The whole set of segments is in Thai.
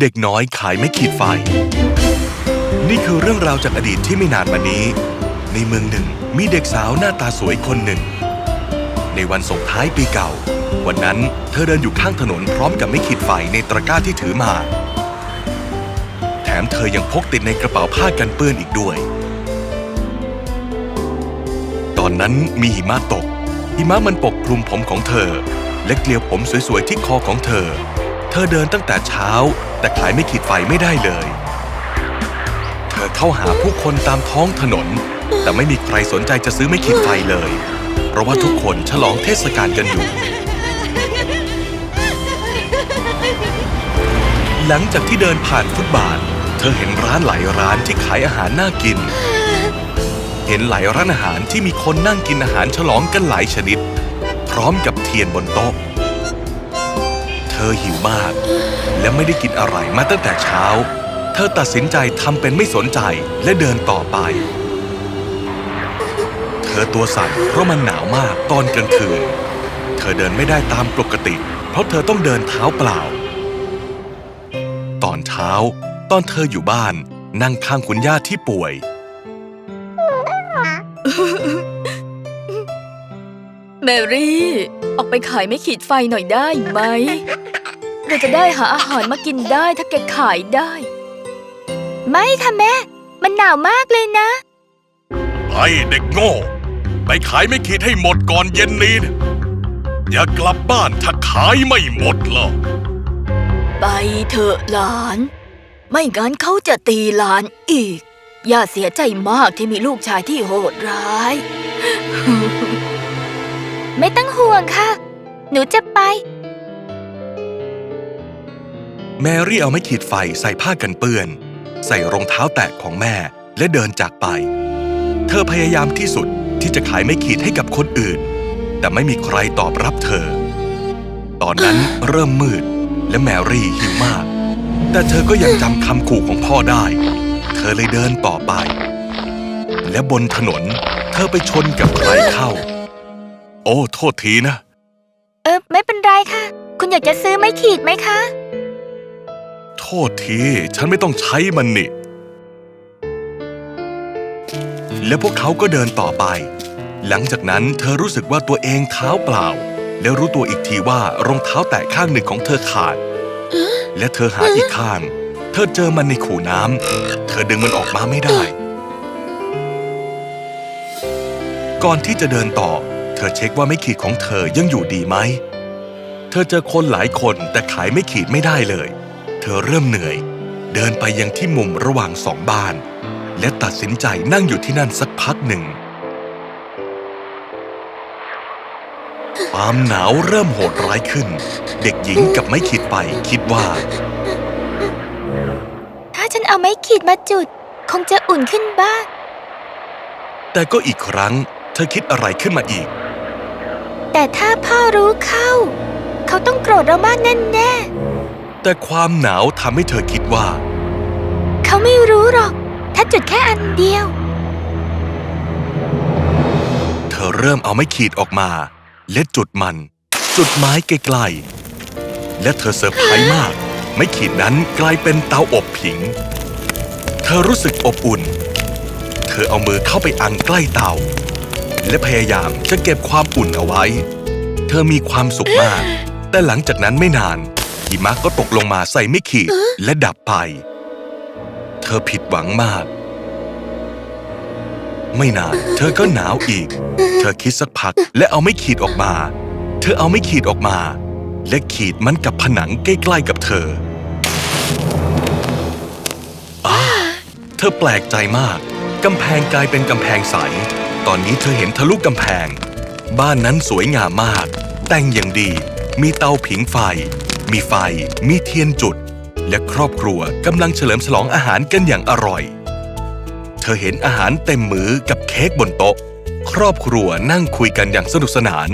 เด็กน้อยขายไม่ขีดไฟ นี่คือเรื่องราวจากอดีตที่ไม่นานมานี้ ในเมืองหนึ่งมีเด็กสาวหน้าตาสวยคนหนึ่ง ในวันส่งท้ายปีเก่า วันนั้นเธอเดินอยู่ข้างถนนพร้อมกับไม่ขีดไฟในตะกร้าที่ถือมา แถมเธอยังพกติดในกระเป๋าผ้ากันเปื้อนอีกด้วย ตอนนั้นมีหิมะตก หิมะมันปกคลุมผมของเธอ และเกลียวผมสวยๆที่คอของเธอเธอเดินตั้งแต่เช้า แต่ขายไม่ขีดไฟไม่ได้เลย เธอเข้าหาผู้คนตามท้องถนน แต่ไม่มีใครสนใจจะซื้อไม่ขีดไฟเลย เพราะว่าทุกคนฉลองเทศกาลกันอยู่ หลังจากที่เดินผ่านฟุตบาท เธอเห็นร้านหลายร้านที่ขายอาหารน่ากิน เห็นหลายร้านอาหารที่มีคนนั่งกินอาหารฉลองกันหลายชนิด พร้อมกับเทียนบนโต๊ะ เธอหิวมาก และไม่ได้กินอะไรมาตั้งแต่เช้า เธอตัดสินใจทำเป็นไม่สนใจและเดินต่อไป เธอตัวสั่นเพราะมันหนาวมากตอนกลางคืน เธอเดินไม่ได้ตามปกติ เพราะเธอต้องเดินเท้าเปล่า ตอนเช้า ตอนเธออยู่บ้านนั่งข้างคุณย่าที่ป่วยแมรี่ ออกไปขายไม่ขีดไฟหน่อยได้ไหม เราจะได้หาอาหารมากินได้ถ้าแกขายได้ ไม่ค่ะแม่ มันหนาวมากเลยนะ ไอ้เด็กโง่ ไปขายไม่ขีดให้หมดก่อนเย็นนี้นะอย่ากลับบ้านถ้าขายไม่หมดหรอกไปเถอะหลาน ไม่งั้นเขาจะตีหลานอีก ย่าเสียใจมากที่มีลูกชายที่โหดร้าย ไม่ต้องห่วงค่ะ หนูจะไป แมรี่เอาไม้ขีดไฟใส่ผ้ากันเปื้อน ใส่รองเท้าแตะของแม่และเดินจากไป เธอพยายามที่สุดที่จะขายไม้ขีดให้กับคนอื่น แต่ไม่มีใครตอบรับเธอ ตอนนั้นเริ่มมืดและแมรี่หิวมาก แต่เธอก็ยังจำคำขู่ของพ่อได้ เธอเลยเดินต่อไป และบนถนนเธอไปชนกับใครเข้า โอ้ โทษทีนะ เออไม่เป็นไรค่ะ คุณอยากจะซื้อไม้ขีดไหมคะ โทษที ฉันไม่ต้องใช้มันนี่ และพวกเขาก็เดินต่อไป หลังจากนั้นเธอรู้สึกว่าตัวเองเท้าเปล่า แล้วรู้ตัวอีกทีว่ารองเท้าแตะข้างหนึ่งของเธอขาด และเธอหาอีกข้าง เธอเจอมันในขู่น้ำ เธอดึงมันออกมาไม่ได้ ก่อนที่จะเดินต่อ เธอเช็คว่าไม่ขีดของเธอยังอยู่ดีไหม เธอเจอคนหลายคนแต่ขายไม่ขีดไม่ได้เลย เธอเริ่มเหนื่อย เดินไปยังที่มุมระหว่างสองบ้าน และตัดสินใจนั่งอยู่ที่นั่นสักพักหนึ่ง ความหนาวเริ่มโหดร้ายขึ้น เด็กหญิงกับไม่ขีดไปคิดว่า ถ้าฉันเอาไม้ขีดมาจุด คงจะอุ่นขึ้นบ้าง แต่ก็อีกครั้ง เธอคิดอะไรขึ้นมาอีก แต่ถ้าพ่อรู้เข้า เขาต้องโกรธเรามากแน่ แต่ความหนาวทำให้เธอคิดว่าๆเขาไม่รู้หรอก ถ้าจุดแค่อันเดียว เธอเริ่มเอาไม้ขีดออกมา และจุดมัน จุดไม้ใกล้ๆและเธอเซอร์ไพรส์มาก ไม้ขีดนั้นกลายเป็นเตาอบผิง เธอรู้สึกอบอุ่น เธอเอามือเข้าไปอังใกล้เตา และพยายามจะเก็บความอุ่นเอาไว้ เธอมีความสุขมาก แต่หลังจากนั้นไม่นาน หิมะก็ตกลงมาใส่ไม่ขีดและดับไป เธอผิดหวังมาก ไม่นานเธอก็หนาวอีก เธอคิดสักพักและเอาไม่ขีดออกมา เธอเอาไม่ขีดออกมา และขีดมันกับผนังใกล้ๆกับเธออาเธอแปลกใจมาก กำแพงกลายเป็นกำแพงใส ตอนนี้เธอเห็นทะลุกำแพง บ้านนั้นสวยงามมาก แต่งอย่างดีมีเตาผิงไฟ มีไฟ มีเทียนจุด และครอบครัวกำลังเฉลิมฉลองอาหารกันอย่างอร่อย เธอเห็นอาหารเต็มมือกับเค้กบนโต๊ะ ครอบครัวนั่งคุยกันอย่างสนุกสนาน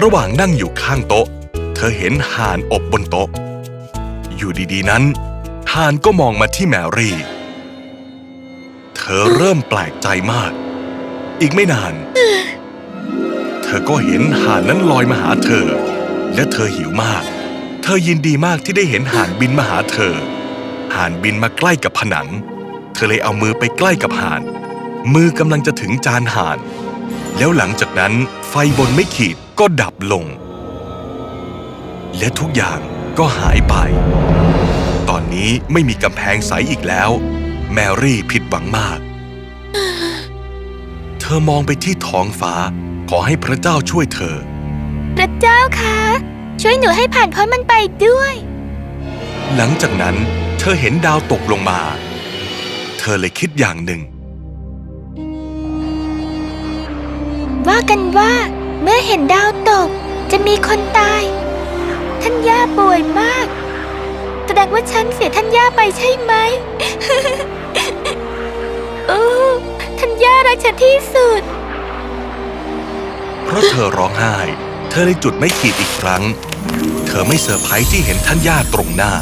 ระหว่างนั่งอยู่ข้างโต๊ะ เธอเห็นห่านอบบนโต๊ะ อยู่ดีๆนั้นห่านก็มองมาที่แมรี่ เธอเริ่มแปลกใจมาก อีกไม่นาน เธอก็เห็นห่านนั้นลอยมาหาเธอ และเธอหิวมาก เธอยินดีมากที่ได้เห็นห่านบินมาหาเธอ ห่านบินมาใกล้กับผนัง เธอเลยเอามือไปใกล้กับห่าน มือกำลังจะถึงจานห่าน แล้วหลังจากนั้นไฟบนไม่ขีดก็ดับลง และทุกอย่างก็หายไป ตอนนี้ไม่มีกำแพงใสอีกแล้ว แมรี่ผิดหวังมาก เธอมองไปที่ท้องฟ้า ขอให้พระเจ้าช่วยเธอ พระเจ้าคะ ช่วยหนูให้ผ่านพ้นมันไปด้วย หลังจากนั้นเธอเห็นดาวตกลงมา เธอเลยคิดอย่างหนึ่ง ว่ากันว่าเมื่อเห็นดาวตกจะมีคนตาย ท่านย่าป่วยมาก แสดงว่าฉันเสียท่านย่าไปใช่ไหม โอ้ท่านย่ารักฉันที่สุด เพราะเธอร้องไห้ เธอเลยจุดไม่ขีดอีกครั้ง เธอไม่เซอร์ไพรส์ที่เห็นท่านย่าตรงหน้า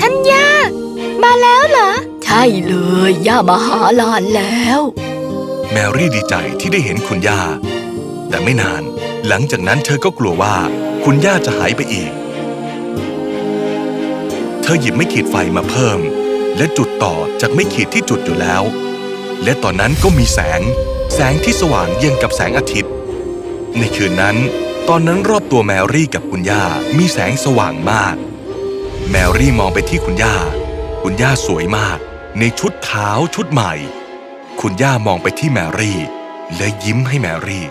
ท่านย่า มาแล้วเหรอ ใช่เลย ย่ามาหาหลานแล้ว แมรี่ดีใจที่ได้เห็นคุณย่า แต่ไม่นาน หลังจากนั้นเธอก็กลัวว่า คุณย่าจะหายไปอีก เธอหยิบไม่ขีดไฟมาเพิ่ม และจุดต่อจากไม่ขีดที่จุดอยู่แล้ว และตอนนั้นก็มีแสง แสงที่สว่างเย็นกับแสงอาทิตย์ ในคืนนั้น ตอนนั้นรอบตัวแมรี่กับคุณย่ามีแสงสว่างมาก แมรี่มองไปที่คุณย่า คุณย่าสวยมาก ในชุดขาวชุดใหม่ คุณย่ามองไปที่แมรี่ และยิ้มให้แมรี่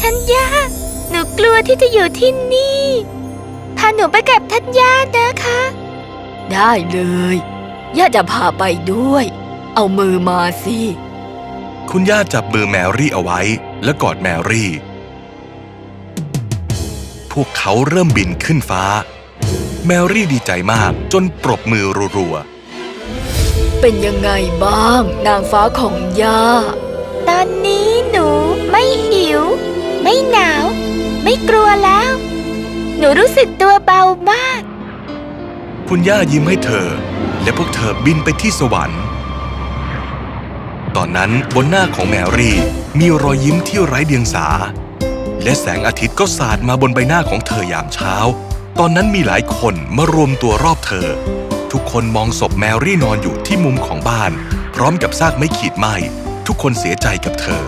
ท่านย่า หนูกลัวที่จะอยู่ที่นี่ พาหนูไปกับท่านย่านะคะ ได้เลย ย่าจะพาไปด้วย เอามือมาสิ คุณย่าจับมือแมรี่เอาไว้ และกอดแมรี่ พวกเขาเริ่มบินขึ้นฟ้า แมรี่ดีใจมากจนปรบมือรัวเป็นยังไงบ้าง นางฟ้าของย่า ตอนนี้หนูไม่หิว ไม่หนาว ไม่กลัวแล้ว หนูรู้สึกตัวเบามากๆคุณย่ายิ้มให้เธอ และพวกเธอบินไปที่สวรรค์ต อนนั้นบนหน้าของแมรี่ มีรอยยิ้มที่ไร้เดียงสา และแสงอาทิตย์ก็สาดมาบนใบหน้าของเธอยามเช้า ตอนนั้นมีหลายคนมารวมตัวรอบเธอ ทุกคนมองศพแมรี่นอนอยู่ที่มุมของบ้าน พร้อมกับซากไม้ขีดไหมทุกคนเสียใจกับเธอ